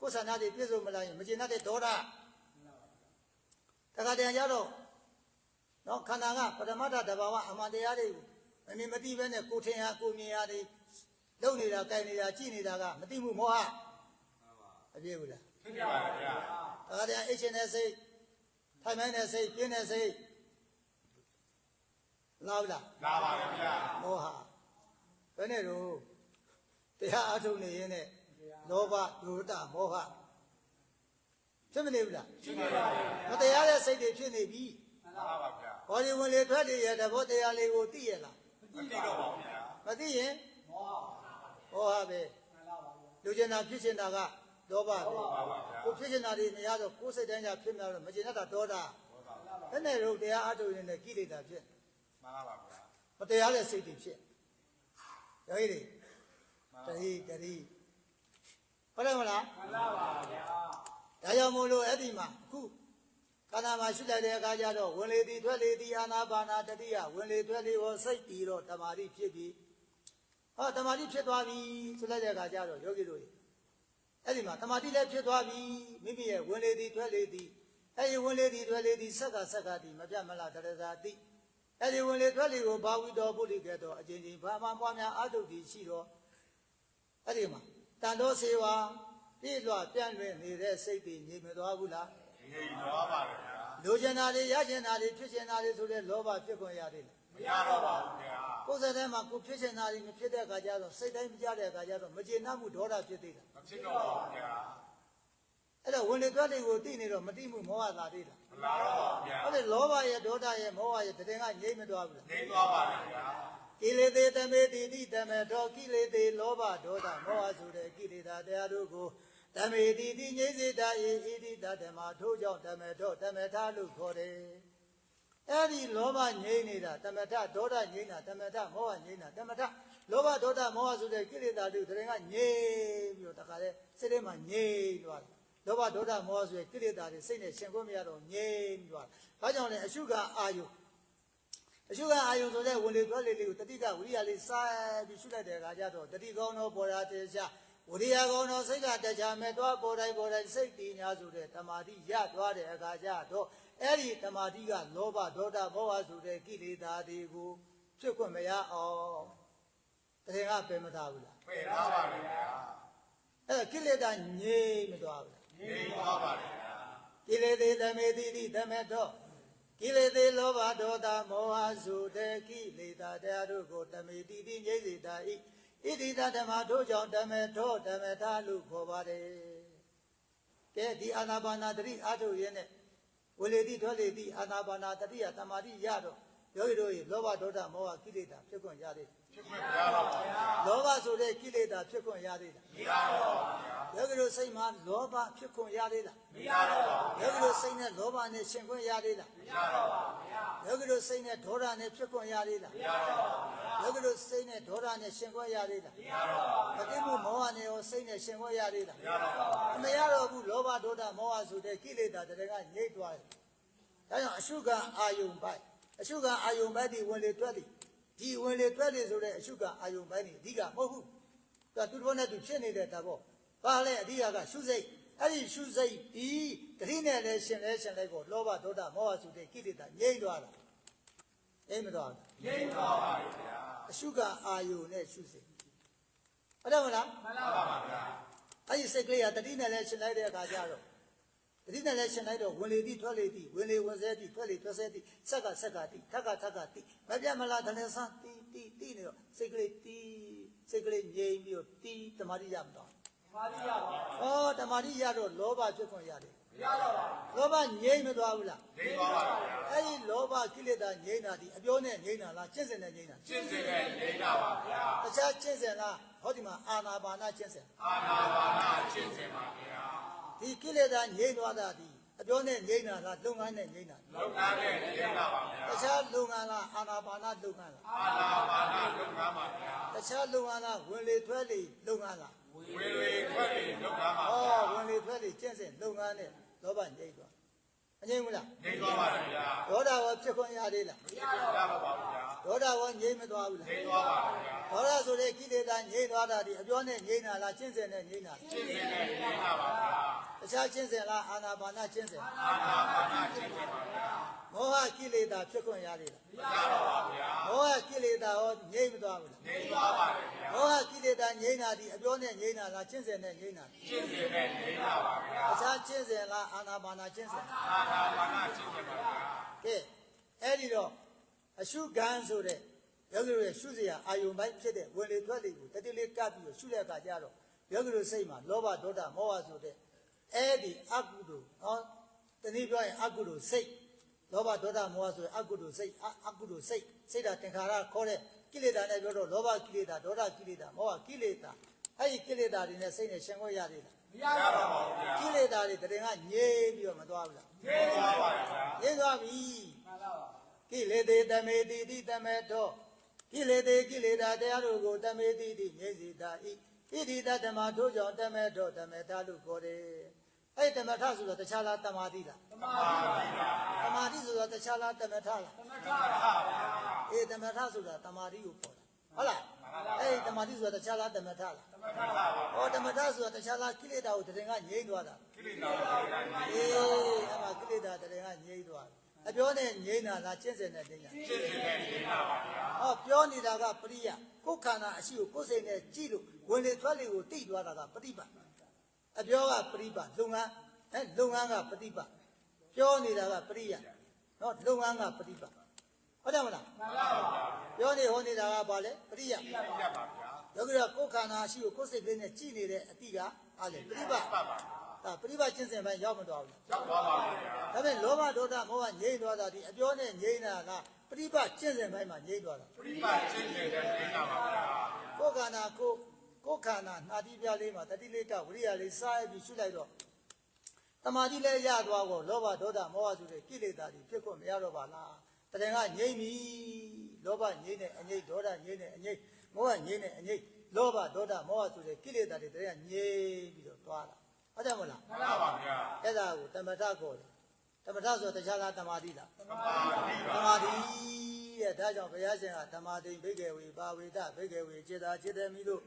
ကိုယ်ဆန္ဒတွေပြည့်စုံမလာရင်မကျင်တတ်တဲ့ဒေါသတခါတည်းရတော့နော်ခန္ဓာကပရမတ္ထတဘာဝအမှန်တရားတွေကိုမမြင်မသိဘဲနဲ့ကိုယ်ထင်ရကိုယ်မြင်ရတွေလုံနေတာကြိုင်နေတာကြည်နေတာကမသိမှုမောဟအပြည့်ဘူးလားဖြစ်ခဲ့ပါတယ်ဗျာတခါတည်းအိတ်ရှင်တဲ့စိတ်ထိုင်မိုင်းတဲ့စိတ်ပြင်းတဲ့စိတ် လောက်လားလာပါတယ်ဗျာမောဟဘယ်နဲ့တော့တရားအထုတ်နေရင်နဲ့လောဘဒေါသမောဟဖြစ်မနေဘူးလားဖြစ်ခဲ့ပါတယ်မတရားတဲ့စိတ်တွေဖြစ်နေပြီမှန်လာလားပါဗျာဘောဒီဝင်လေထွက်တွေရတဲ့ဘောတရားလေးကိုသိရလားမသိတော့ပါဘူးဗျာမသိရင်မောဟမောဟပဲမှန်လားပါဗျာလူကျင်တာဖြစ်ချင်တာကလောဘပဲမှန်ပါဗျာကိုဖြစ်ချင်တာတွေမရတော့ကိုယ်စိတ်တိုင်းကဖြစ်နေတော့မကျင်တတ်တာဒေါသဘယ်နဲ့တော့တရားအထုတ်ရင်လည်းကိလေသာဖြစ် မှန်ပါဗျာမတရားတဲ့စိတ်တွေဖြစ်ယောဂီတွေမှန်တပါတိတတိဟုတ်တယ်မလားမှန်လားပါဗျာဒါကြောင့်မို့လို့အဲ့ဒီမှာအခုခန္ဓာမှာရှိလိုက်တဲ့အခါကျတော့ဝင်လေသည်ထွက်လေသည်အာနာပါနာတတိယဝင်လေထွက်လေဟောစိတ်တည်တော့တမာတိဖြစ်ပြီဟောတမာတိဖြစ်သွားပြီဆိုလိုက်တဲ့အခါကျတော့ယောဂီတို့အဲ့ဒီမှာတမာတိလည်းဖြစ်သွားပြီမိမိရဲ့ဝင်လေသည်ထွက်လေသည်အဲ့ဒီဝင်လေသည်ထွက်လေသည်ဆက်ကဆက်ကသည်မပြတ်မလားတရဇာတိ အဲ့ဒီဝင်လေထွက်လေကိုဘာဝိတော်ပုလိကဲ့တော့အချင်းချင်းဘာမှပွားများအာတုတ်တိရှိတော့အဲ့ဒီမှာတန်တော်စေဝါပြည့်လွှပြန့်လွင့်နေတဲ့စိတ်တွေငြိမ်မသွားဘူးလားငြိမ်တော့ပါတယ်ဗျာလိုချင်တာတွေရချင်တာတွေဖြစ်ချင်တာတွေဆိုတဲ့လောဘဖြစ်ခွင့်ရသေးတယ်မရတော့ပါဘူးဗျာကိုယ်စက်ထဲမှာကိုဖြစ်ချင်တာတွေမဖြစ်တဲ့အခါကျတော့စိတ်တိုင်းမကြတဲ့အခါကျတော့မကျေနပ်မှုဒေါသဖြစ်သေးတယ်မဖြစ်တော့ပါဘူးဗျာ အဲ့တော့ဝင်လေတွက်တွေကိုသိနေတော့မတိမှုမောဟသာသေးတာမလာတော့ပါဘူးဗျာအဲ့ဒီလောဘရဲ့ဒေါသရဲ့မောဟရဲ့တည်ငါငြိမ်မသွားဘူးလားငြိမ်သွားပါတယ်ဗျာကိလေသေတမေတိတိတမေတော်ကိလေသေလောဘဒေါသမောဟဆိုတဲ့ကိလေသာတရားတို့ကိုတမေတိတိငြိစေတာယေဣတိတဓမ္မထို့ကြောင့်တမေတော်တမေထာလို့ခေါ်တယ်အဲ့ဒီလောဘငြိမ့်နေတာတမထဒေါသငြိမ့်တာတမထမောဟငြိမ့်တာတမထလောဘဒေါသမောဟဆိုတဲ့ကိလေသာတွေတရင်ကငြိမ့်ပြီးတော့တခါလဲစိတ်ထဲမှာငြိမ့်သွားတယ် လောဘဒေါသမောဟဆိုတဲ့ကိလေသာတွေစိတ်နဲ့ရှင်ခွင့်မရတော့ငြိမ့်သွားတယ်။ဘာကြောင့်လဲအရှုကအာယုအရှုကအာယုဆိုတဲ့ဝင်လေထွက်လေလေးကိုတတိကဝိရိယလေးစိုက်ပြီးရှုလိုက်တဲ့အခါကျတော့တတိကောင်းသောပေါ်ရာတေချာဝိရိယကောင်းသောစိတ်ကတခြားမဲ့သွားပေါ်တိုင်းပေါ်တိုင်းစိတ်တည်ညာဆိုတဲ့တမာတိရသွားတဲ့အခါကျတော့အဲ့ဒီတမာတိကလောဘဒေါသမောဟဆိုတဲ့ကိလေသာတွေကိုဖြစ်ခွင့်မရအောင်တရင်ကပယ်မထားဘူးလားဖယ်ထားပါတယ်ဗျာအဲ့ဒါကိလေသာငြိမ့်မသွားဘူးလား ငြိမ်သွားပါတယ်ဗျာကိလေသေသမေတိတိသမေတောကိလေသေလောဘဒေါသမောဟစုတဲ့ကိလေသာတရားတို့ကိုတမေတိတိငြိစေတာဤဣတိတဓမ္မတို့ကြောင့်တမေထောတမေထာလို့ခေါ်ပါတယ်ကဲဒီအာနာပါနာတတိအာထုရင်းနဲ့ဝေလေတိထွက်လေတိအာနာပါနာတတိယတမာတိရတော့ယောဂီတို့ရေလောဘဒေါသမောဟကိလေသာဖြစ်ခွင့်ရသေးတယ် ဖြစ်ခွင့်မရတော့ပါဘူးဗျာလောဘဆိုတဲ့ကိလေသာဖြစ်ခွင့်ရသေးလားမရတော့ပါဘူးဗျာယောဂီတို့စိတ်မှာလောဘဖြစ်ခွင့်ရသေးလားမရတော့ပါဘူးယောဂီတို့စိတ်နဲ့လောဘနဲ့ရှင်ခွင့်ရသေးလားမရတော့ပါဘူးဗျာယောဂီတို့စိတ်နဲ့ဒေါသနဲ့ဖြစ်ခွင့်ရသေးလားမရတော့ပါဘူးဗျာယောဂီတို့စိတ်နဲ့ဒေါသနဲ့ရှင်ခွင့်ရသေးလားမရတော့ပါဘူးမတိမှုမောဟနဲ့ရောစိတ်နဲ့ရှင်ခွင့်ရသေးလားမရတော့ပါဘူးအမရတော့ဘူးလောဘဒေါသမောဟဆိုတဲ့ကိလေသာတွေကငြိမ့်သွားတယ်ဒါကြောင့်အရှုခံအာယုံပိုက်အရှုခံအာယုံပိုက်ဒီဝင်လေတွက်လေ ဒီဝင်လေတွက်လေဆိုတဲ့အရှုခံအာယုံပိုက်နေအဓိကမဟုတ်ဘူးဒါသူတို့နဲ့သူဖြစ်နေတဲ့တာပေါ့ဘာလဲအဓိကကရှုစိတ်အဲ့ဒီရှုစိတ်ဒီတတိနဲ့လည်းရှင်လဲရှင်လဲကိုလောဘဒေါသမောဟဆိုတဲ့ကိလေသာငြိမ့်သွားတာအိမ်မတော်ဘူးငြိမ်းသွားပါဗျာအရှုကအာယုနဲ့ရှုစေဟုတ်တယ်မလားမှန်လားပါဗျာအဲ့ဒီစိတ်ကလေးကတတိနဲ့လည်းရှင်းလိုက်တဲ့အခါကျတော့ တတိနဲ့လည်းရှင်းလိုက်တော့ဝင်လေသည်ထွက်လေသည်ဝင်လေဝင်ဆဲသည်ထွက်လေထွက်ဆဲသည်ဆက်ကဆက်ကသည်ထက်ကထက်ကသည်မပြတ်မလားတလည်းဆန်းတီးတီးတီးနေတော့စိတ်ကလေးတီးစိတ်ကလေးငြိမ်ပြီးတော့တီးတမာတိရမတော့မာရိယပါဩတမာတိရတော့လောဘဖြစ်ခွင့်ရတယ်မရတော့ပါလောဘငြိမ်မသွားဘူးလားငြိမ်းသွားပါဗျာအဲ့ဒီလောဘကိလေသာငြိမ်တာဒီအပြောနဲ့ငြိမ်တာလားကျင့်စဉ်နဲ့ငြိမ်တာရှင်းစင်နဲ့ငြိမ်းတာပါဗျာတခြားကျင့်စဉ်လားဟောဒီမှာအာနာပါနာကျင့်စဉ်အာနာပါနာရှင်းစင်ပါဗျာ ဒီကိလေသာငြိမ်သွားတာဒီအပြောနဲ့ငြိမ်တာလားလုပ်ငန်းနဲ့ငြိမ်တာလားလုပ်ငန်းနဲ့ငြိမ်းတာပါဗျာတခြားလုပ်ငန်းလားအာနာပါနာလုပ်ငန်းလားအာနာပါနာလုပ်ငန်းပါဗျာတခြားလုပ်ငန်းလားဝင်လေထွက်လေလုပ်ငန်းလားဝေဝေထွက်လေလုပ်ငန်းပါဩဗျာဝင်လေထွက်လေကျင့်စဉ်လုပ်ငန်းနဲ့လောဘငြိမ်သွားအငြိမ်ဘူးလားငြိမ်းသွားပါဗျာဒေါသရောဖြစ်ခွင့်ရသေးလားမရတော့ပါဗျာဒေါသရောငြိမ်မသွားဘူးလားငြိမ်းသွားပါဗျာဒေါသဆိုတဲ့ကိလေသာငြိမ်သွားတာဒီအပြောနဲ့ငြိမ်တာလားကျင့်စဉ်နဲ့ငြိမ်တာလားရှင်းစင်နဲ့ငြိမ်းတာပါဗျာ တခြားကျင့်စဉ်လားအာနာပါနာကျင့်စဉ်အာနာပါနာရှင်းစင်ပါဗျာမောဟကိလေသာဖြစ်ခွင့်ရသေးလားမရတော့ပါဗျာမောဟကိလေသာရောငြိမ်မသွားဘူးလားငြိမ်းသွားပါဗျာမောဟကိလေသာငြိမ်းတာဒီအပြောနဲ့ငြိမ်းတာလားကျင့်စဉ်နဲ့ငြိမ်းတာလားရှင်းစင်နဲ့ငြိမ်းတာပါဗျာအခြားကျင့်စဉ်လားအာနာပါနာကျင့်စဉ်အာနာပါနာရှင်းစင်ပါဗျာကဲအဲ့ဒီတော့အရှုခံဆိုတဲ့ယောဂီတို့ရဲ့ရှုစရာအာယုံပိုင်းဖြစ်တဲ့ဝင်လေထွက်လေကိုတတိလေးကပ်ပြီးတော့ရှုတဲ့အခါကျတော့ယောဂီတို့စိတ်မှာလောဘဒေါသမောဟဆိုတဲ့ အဲ့ဒီအကုသိုလ်ဟောတနည်းပြောရင်အကုသိုလ်စိတ်လောဘဒေါသမောဟဆိုရင်အကုသိုလ်စိတ်အအကုသိုလ်စိတ်စိတ်ဓာတ်သင်္ခါရခေါ်တဲ့ကိလေသာနဲ့ပြောတော့လောဘကိလေသာဒေါသကိလေသာမောဟကိလေသာအဲ့ဒီကိလေသာတွေနဲ့စိတ်နဲ့ရှင်ခွင့်ရသေးလားမရတော့ပါဘူးကိလေသာတွေတရင်ကငြိမ်းပြီးတော့မသွားဘူးလားငြိမ်းသွားပါဗျာငြိမ်းသွားပြီမှန်လားပါကိလေသေတမေတိတိတမေတောကိလေသေကိလေသာတရားတို့ကိုတမေတိတိငြိမ်းစေတာဤဣတိတဓမ္မတို့ကြောင့်တမေတောတမေတာလို့ခေါ်တယ် အဲ့ဒီတမထဆိုတော့တခြားလားတမာတိလားသမာဓိပါဗျာတမာတိဆိုတော့တခြားလားတမထလားသမထပါဗျာအေးတမထဆိုတာတမာတိကိုခေါ်တာဟုတ်လားအဲ့ဒီတမာတိဆိုတာတခြားလားတမထလားသမထပါဗျာဟောတမထဆိုတာတခြားလားကိလေသာကိုတရင်ကငြိမ်းသွားတာကိလေသာတွေငြိမ်းအေးအဲ့မှာကိလေသာတရင်ကငြိမ်းသွားတယ်အပြောနဲ့ငြိမ်းတာလားကျင့်စဉ်နဲ့ငြိမ်းတာရှင်းစင်နဲ့ငြိမ်းတာပါဗျာဟောပြောနေတာကပရိယကိုယ်ခန္ဓာအရှိကိုကိုယ်စိတ်နဲ့ကြည့်လို့ဝင်လေထွက်လေကိုတိသွားတာကပฏิပတ် အပြောကပရိပါလုပ်ငန်းဟဲ့လုပ်ငန်းကပရိပါပြောနေတာကပရိယနော်လုပ်ငန်းကပရိပါဟုတ်တယ်မလားမှန်ပါပါပြောနေဟောနေတာကဘာလဲပရိယပရိယပါဗျာယောဂီကကိုယ်ခန္ဓာရှိကိုကိုယ်စိတ်လေးနဲ့ကြည်နေတဲ့အတိကအားလေပရိပါပါပါဒါပြိပချင်းစင်ပိုင်းရောက်မတော်ဘူးရောက်သွားပါဘူးခင်ဗျာဒါပေမဲ့လောဘဒေါသမောဟငြိမ့်သွားတာဒီအပြောနဲ့ငြိမ့်တာကပြိပချင်းစင်ပိုင်းမှာငြိမ့်သွားတာပြိပချင်းစင်တဲ့ငြိမ့်တာပါခင်ဗျာကိုယ်ခန္ဓာကိုယ် ကိုယ်ခန္ဓာနှာတိပြလေးမှာတတိလေးကဝိရိယလေးစားပြီးရှုလိုက်တော့တမာတိလည်းရသွားကိုလောဘဒေါသမောဟဆိုတဲ့ကိလေသာတွေဖြစ်ခွင့်မရတော့ပါလားတရင်ကငြိမ့်ပြီလောဘငြိမ့်တဲ့အငြိမ့်ဒေါသငြိမ့်တဲ့အငြိမ့်မောဟငြိမ့်တဲ့အငြိမ့်လောဘဒေါသမောဟဆိုတဲ့ကိလေသာတွေတရင်ကငြိမ့်ပြီးတော့သွားတာဟုတ်တယ်မလားမှန်ပါပါဗျာအဲ့ဒါကိုတမထခေါ်တယ်တမထဆိုတခြားလားတမာတိလားသမာဓိဓပါမ္မာတိတဲ့ဒါကြောင့်ဘုရားရှင်ကဓမ္မာတိဘိကေဝေဘာဝေဒဘိကေဝေစေတာစေတမိလို့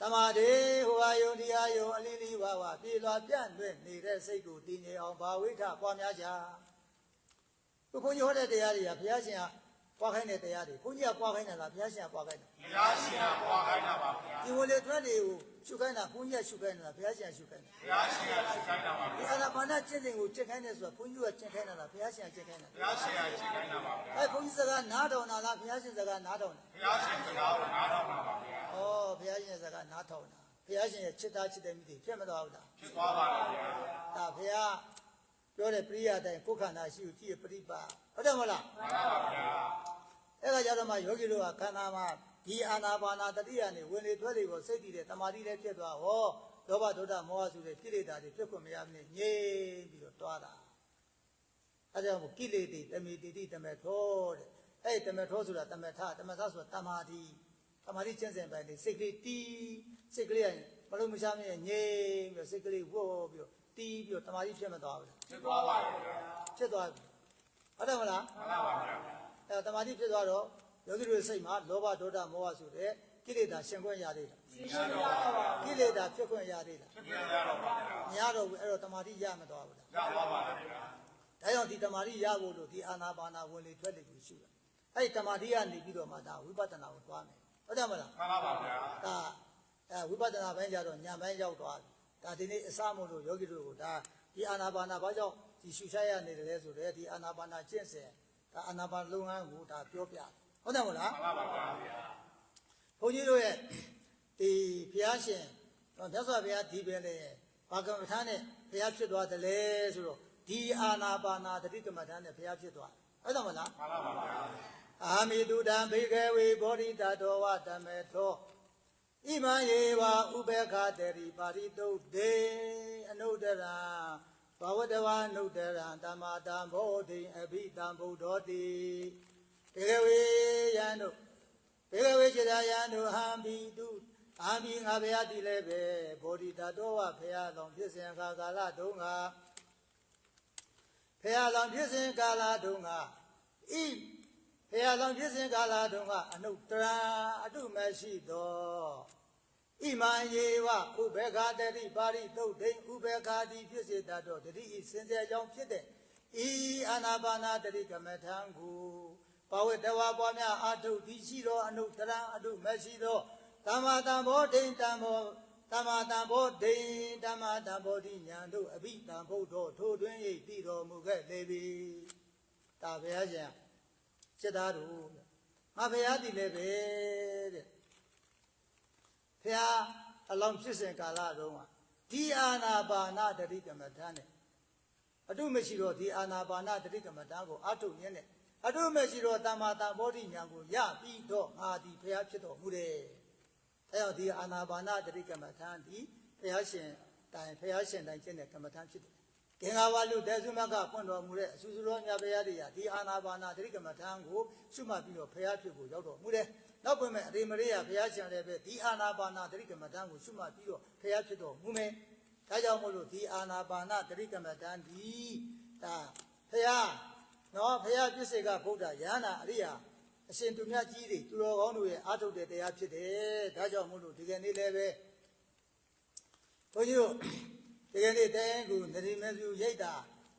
ဓမ္မာတိဟောယုံတရားယုံအလင်းလေးပါးပါပြေလွာပြန့်လွင့်နေတဲ့စိတ်ကိုတည်ငြိမ်အောင်ဘာဝိထပွားများကြဘုန်းကြီးဟောတဲ့တရားတွေကဘုရားရှင်ကပွားခိုင်းတဲ့တရားတွေဘုန်းကြီးကပွားခိုင်းတယ်လားဘုရားရှင်ကပွားခိုင်းတယ်ဘုရားရှင်ကပွားခိုင်းတာပါဗျာဒီဝင်လေထွက်တွေကို ရှုခိုင်းတာဘုန်းကြီးကရှုခိုင်းတယ်လားဘုရားရှင်ကရှုခိုင်းတယ်ဘုရားရှင်ကရှင်းခိုင်းတာပါဒီဗျာအနာပါနကျင့်စဉ်ကိုကျင့်ခိုင်းတယ်ဆိုတာဘုန်းကြီးကကျင့်ခိုင်းတာလားဘုရားရှင်ကကျင့်ခိုင်းတာဘုရားရှင်ကရှင်းခိုင်းတာပါဗျာအဲဘုန်းကြီးစကားနားထောင်တာလားဘုရားရှင်စကားနားထောင်တာဘုရားရှင်စကားကိုနားထောင်တာပါဗျာဩဘုရားရှင်ရဲ့စကားနားထောင်တာဘုရားရှင်ရဲ့ချစ်သားချစ်တဲ့မိတွေဖြစ်မသွားဘူးလားဖြစ်သွားပါလားဗျာဒါဘုရားပြောတဲ့ပရိယအတိုင်းကိုယ်ခန္ဓာရှိကိုကြည့်ရပရိပါဟုတ်တယ်မလားမှန်ပါပါဗျာအဲ့ဒါကြတော့မှယောဂီတို့ကခန္ဓာမှာ ဒီအာနာပါနာတတိယနဲ့ဝင်လေထွက်လေကိုစိတ်တည်တဲ့တမာတိလည်းဖြစ်သွားဟောလောဘဒေါသမောဟဆိုတဲ့ကိလေသာတွေဖြစ်ခွင့်မရမနဲ့ငြိမ်ပြီးတော့တွားတာအဲဒါကြောင့်မို့ကိလေသာတမေတိတိတမေထောတဲ့အဲ့ဒီတမေထောဆိုတာတမေထတမေထဆိုတာတမာတိတမာတိကျင့်စဉ်ပိုင်းလေးစိတ်ကလေးတီးစိတ်ကလေးကမလုံးမရှားမနဲ့ငြိမ်ပြီးတော့စိတ်ကလေးဝေါ်ပြီးတော့တီးပြီးတော့တမာတိဖြစ်မသွားဘူးလားဖြစ်သွားပါဗျာဖြစ်သွားပြီဟုတ်တယ်မလားမှန်ပါပါဗျာအဲတမာတိဖြစ်သွားတော့ ယောဂီတို့စိတ်မှာလောဘဒေါသမောဟဆိုတဲ့ကိလေသာရှင်ခွင့်ရသေးလားသိရှိရတော့ပါကိလေသာဖြစ်ခွင့်ရသေးလားဖြစ်ပြရတော့ပါဗျာမရတော့ဘူးအဲ့တော့တမာတိရမသွားဘူးလားရသွားပါလားဗျာဒါကြောင့်ဒီတမာတိရဖို့လို့ဒီအာနာပါနာဝင်လေထွက်လေကိုရှုတာအဲ့ဒီတမာတိကနေပြီးတော့မှဒါဝိပဿနာကိုသွားမယ်ဟုတ်တယ်မလားမှန်ပါပါဗျာဒါအဲဝိပဿနာဘိုင်းကြတော့ညာဘိုင်းရောက်သွားပြီဒါဒီနေ့အစမို့လို့ယောဂီတို့ကဒါဒီအာနာပါနာဘာကြောင့်ဒီရှုရှိုက်ရနေတယ်လဲဆိုတော့ဒီအာနာပါနာကျင့်စဉ်ဒါအာနာပါလုပ်ငန်းကိုဒါပြောပြတယ် ဟုတ်တယ်မလားမှန်ပါပါဗျာဘုန်းကြီးတို့ရဲ့ဒီဘုရားရှင်တော့မြတ်စွာဘုရားဒီပဲလေဘာကမ္မထာနဲ့ဘုရားဖြစ်သွားတယ်လေဆိုတော့ဒီအာနာပါနာတတိကမ္မထာနဲ့ဘုရားဖြစ်သွားတယ်ဟုတ်တယ်မလားမှန်ပါပါဗျာအာမိတုတံဘေကဝေဘောဓိတတောဝတမေသောဣမံယေဝဥပေက္ခတေရိပါရိတုတ်တေအနုတ္တရံဘဝတဝအနုတ္တရံတမတံဘောဓိအဘိတံဗုဒ္ဓောတိ ဘေကဝေယံတို့ဘေကဝေจิตာယံတို့ဟံဘိတုအာမိငါဘုရားတည်လည်းပဲဘောဓိတတောဝဘုရားတော်ဖြစ်စဉ်အခါကာလတုန်းကဘုရားတော်ဖြစ်စဉ်ကာလတုန်းကဣဘုရားဆောင်ဖြစ်စဉ်ကာလတုန်းကအနုတ္တရာအတုမရှိသောဣမံယေဝဥဘေခာတတိပါရိတုတ်ဒိဥဘေခာတိဖြစ်စေတတ်သောတတိဤစင်ကြယ်ကြောင့်ဖြစ်တဲ့ဤအာနာပါနာတတိကမထံကို ဘဝတဝါပွားများအာထုသည်ရှိသောအနုတ္တရာအတုမရှိသောတမ္မာတံဘောဒိဋ္ဌံဘောတမ္မာတံဘောဒိဋ္ဌမ္မာတံဘောဓိညာတို့အဘိတံဘုဒ္ဓထိုတွင်၏တည်တော်မူခဲ့လေပြီဒါဘုရားရှင်စစ်သားတို့တဲ့ငါဘုရားတည်လည်းပဲတဲ့ဘုရားအလောင်းဖြစ်စဉ်ကာလတုန်းကဒီအာနာပါနာတတိကမ္မဋ္ဌာန်းနဲ့အတုမရှိတော့ဒီအာနာပါနာတတိကမ္မဋ္ဌာန်းကိုအထုရင်းနဲ့ အတုမရှိတော့တမ္မာတံဘောဓိညာကိုရပြီးတော့ငါဒီဘုရားဖြစ်တော်မူတယ်အဲတော့ဒီအာနာပါနာတတိကမ္မဋ္ဌာန်းဒီဘုရားရှင်တိုင်ဘုရားရှင်တိုင်ကျင့်တဲ့ကမ္မဋ္ဌာန်းဖြစ်တယ်ကင်္ဂါဝါလူတေဆုမကပွင့်တော်မူတဲ့အဆူဆူတော်မြတ်ဘုရားတွေကဒီအာနာပါနာတတိကမထံကိုရှုမှတ်ပြီးတော့ဘုရားဖြစ်ကိုရောက်တော်မူတယ်။နောက်ပွင့်မဲ့အရိမရိယဘုရားရှင်လည်းပဲဒီအာနာပါနာတတိကမထံကိုရှုမှတ်ပြီးတော့ဘုရားဖြစ်တော်မူမယ်။ဒါကြောင့်မို့လို့ဒီအာနာပါနာတတိကမထံဒီဒါဘုရား နော်ဘုရားပြည့်စေကဗုဒ္ဓယန္နာအရိယာအရှင်သူမြတ်ကြီးတွေသူတော်ကောင်းတို့ရဲ့အာထုတ်တဲ့တရားဖြစ်တယ်။ဒါကြောင့်မို့လို့ဒီကနေ့လည်းပဲဘုန်းကြီးတို့ဒီကနေ့တဲကူနရီမစုရိတ်တာ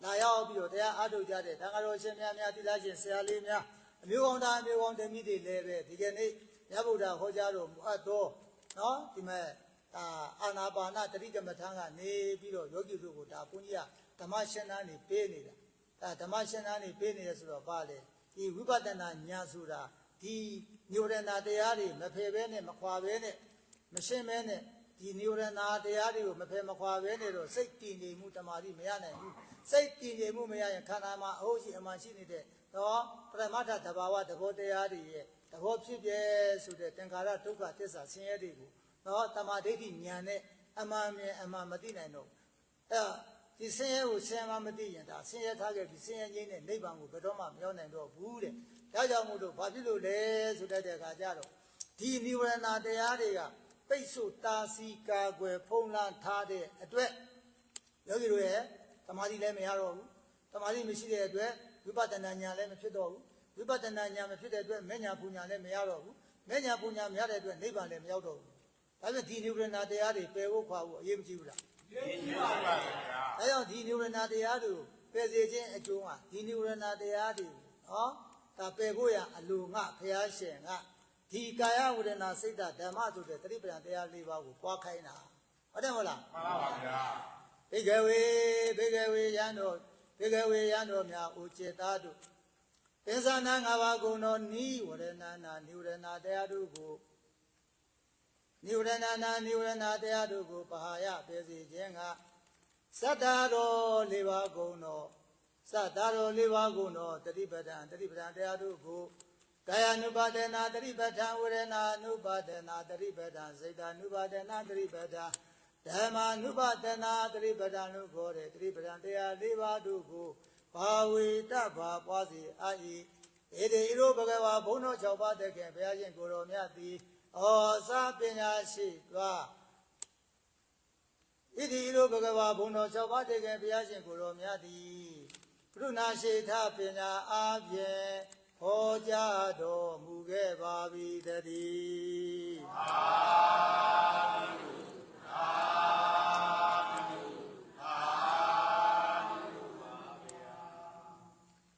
လာရောက်ပြီးတော့တရားအားထုတ်ကြတဲ့တန်ဃာတော်ရှင်များများသီလရှင်ဆရာလေးများအမျိုးကောင်းသားအမျိုးကောင်းတမီးတွေလည်းပဲဒီကနေ့မြတ်ဗုဒ္ဓဟောကြားတော်မူအပ်သောနော်ဒီမဲ့အာအာနာပါနတတိကမ္မထံကနေပြီးတော့ယောဂီတို့ကိုဒါဘုန်းကြီးကဓမ္မရှင်သားနေပေးနေတာ အဲဓမ္မရှင်သားနေပေးနေရဆိုတော့ဗာလေဒီဝိပဿနာဉာဏ်ဆိုတာဒီညိုရဏတရားတွေမဖယ်ဘဲနဲ့မခွာဘဲနဲ့မရှင်းမဲနဲ့ဒီနိဝရဏတရားတွေကိုမဖယ်မခွာဘဲနဲ့တော့စိတ်တည်နေမှုတမာတိမရနိုင်ဘူးစိတ်တည်နေမှုမရရင်ခန္ဓာမှာအဟုတ်ရှိအမှန်ရှိနေတဲ့တော့ပရမတ္ထတဘာဝသဘောတရားတွေရဲ့သဘောဖြစ်ပြဲဆိုတဲ့သင်္ခါရဒုက္ခသစ္စာဆင်းရဲတွေကိုတော့တမာဒိဋ္ဌိဉာဏ်နဲ့အမှန်မြင်အမှန်မသိနိုင်တော့ဘူးအဲ့ ဒီဆင်းရဲကိုဆင်းရဲမသိရင်ဒါဆင်းရဲထားခဲ့ပြီးဆင်းရဲငြိမ်းတဲ့နိဗ္ဗာန်ကိုဘယ်တော့မှမရောက်နိုင်တော့ဘူးတဲ့ဒါကြောင့်မို့လို့ဘာဖြစ်လို့လဲဆိုတတ်တဲ့အခါကျတော့ဒီနိဝရဏတရားတွေကပိတ်ဆို့တာစီကာကွယ်ဖုံးလန်းထားတဲ့အတွက်ယောဂီတို့ရဲ့သမာဓိလည်းမရတော့ဘူးသမာဓိမရှိတဲ့အတွက်ဝိပဿနာဉာဏ်လည်းမဖြစ်တော့ဘူးဝိပဿနာဉာဏ်မဖြစ်တဲ့အတွက်မဉ္ဇဏ်ပူညာလည်းမရတော့ဘူးမဉ္ဇဏ်ပူညာမရတဲ့အတွက်နိဗ္ဗာန်လည်းမရောက်တော့ဘူးဒါပေမဲ့ဒီနိဝရဏတရားတွေပယ်ဖို့ခွာဖို့အရေးမကြီးဘူးလားဒီ ကြီးပါဗျာအဲကြောင့်ဒီနိဝရဏတရားတွေကိုပယ်စေခြင်းအကျိုးကဒီနိဝရဏတရားတွေဟောဒါပယ်ဖို့ရအလိုငါဘုရားရှင်ကဒီကာယဝေဒနာစိတ်ဓာတ်ဓမ္မဆိုတဲ့တတိပ္ပံတရား၄ပါးကိုပွားခိုင်းတာဟုတ်တယ်မဟုတ်လားမှန်ပါပါဗျာဘေကဝေဘေကဝေယံတို့ဘေကဝေယံတို့များဥจิตသားတို့ပင်စနာ၅ပါးကုန်သောနိဝရဏနာနိဝရဏတရားတို့ကို နိဝရဏနာနိဝရဏတရားတို့ကိုပဟာယပေစီခြင်းကသတ္တတော်၄ပါးကုန်သောသတ္တတော်၄ပါးကုန်သောတတိပဒံတတိပဒံတရားတို့ကိုကာယ ानु ပါဒနာတတိပဋ္ဌာန်ဝေဒနာ ानु ပါဒနာတတိပဋ္ဌာန်စိတ် ानु ပါဒနာတတိပဋ္ဌာန် ဓမ္မာနုပဒနာတတိပဒံလို့ခေါ်တဲ့တတိပဒံတရား၄ပါးတို့ကိုဘာဝေတဘာပွားစီအာဤဧတေဣရောဘဂဝါဘုန်းတော်၆ပါးတကယ်ဘုရားရှင်ကိုယ်တော်မြတ်သည် ဩစပညာရှိသွားဣတိရောဘဂဝါဘုံတော်၆ပါးတေခင်ဘုရားရှင်ကိုယ်တော်မြတ်သည်ကရုဏာရှိထပညာအားဖြင့်ဟောကြားတော်မူခဲ့ပါပြီတည်းသာသာ